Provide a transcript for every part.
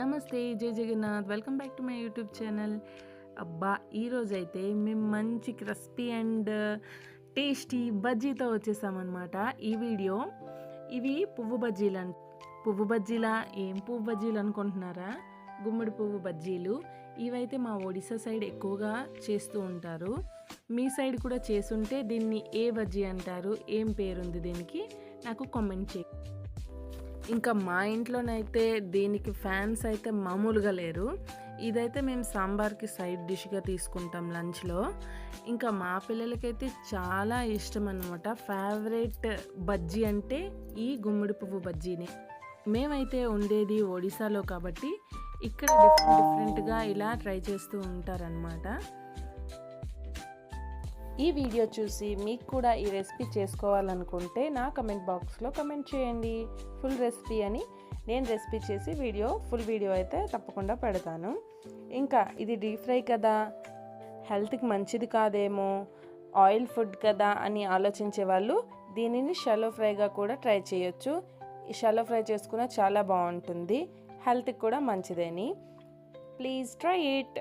నమస్తే జై Jagannath. Welcome back to my YouTube channel అబ్బా ఈరోజు అయితే మేము మంచి క్రిస్పీ అండ్ టేస్టీ బజ్జీతో వచ్చేసామన్నమాట. ఈ వీడియో ఇవి పువ్వు బజ్జీలు అన్ పువ్వు బజ్జీలా? ఏం పువ్వు బజ్జీలు అనుకుంటున్నారా? గుమ్మడి పువ్వు బజ్జీలు. ఇవైతే మా ఒడిశా సైడ్ ఎక్కువగా చేస్తూ ఉంటారు. మీ సైడ్ కూడా చేసుంటే దీన్ని ఏ బజ్జీ అంటారు? ఏం పేరుంది దీనికి? నాకు కామెంట్ చేయండి ఇంకా మా ఇంట్లోనైతే దీనికి ఫ్యాన్స్ అయితే మామూలుగా లేరు. ఇదైతే మేము సాంబార్కి సైడ్ డిష్గా తీసుకుంటాం లంచ్లో. ఇంకా మా పిల్లలకైతే చాలా ఇష్టం అనమాట ఫేవరెట్ బజ్జీ అంటే ఈ గుమ్మడి పువ్వు బజ్జీనే. మేమైతే ఉండేది ఒడిశాలో కాబట్టి ఇక్కడ డిఫరెంట్ డిఫరెంట్గా ఇలా ట్రై చేస్తూ ఉంటారనమాట ఈ వీడియో చూసి మీకు కూడా ఈ రెసిపీ చేసుకోవాలనుకుంటే నా కమెంట్ బాక్స్లో కమెంట్ చేయండి. ఫుల్ రెసిపీ అని నేను రెసిపీ చేసి వీడియో ఫుల్ వీడియో అయితే తప్పకుండా పెడతాను. ఇంకా ఇది డీప్ ఫ్రై కదా హెల్త్కి మంచిది కాదేమో ఆయిల్ ఫుడ్ కదా అని ఆలోచించే వాళ్ళు దీనిని షలో ఫ్రైగా కూడా ట్రై చేయొచ్చు. ఈ షలో ఫ్రై చేసుకున్న చాలా బాగుంటుంది హెల్త్కి కూడా మంచిదేని. ప్లీజ్ ట్రై ఇట్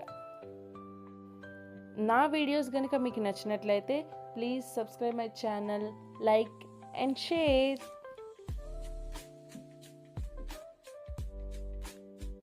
నా వీడియోస్ కనుక మీకు నచ్చినట్లయితే please subscribe my channel like and share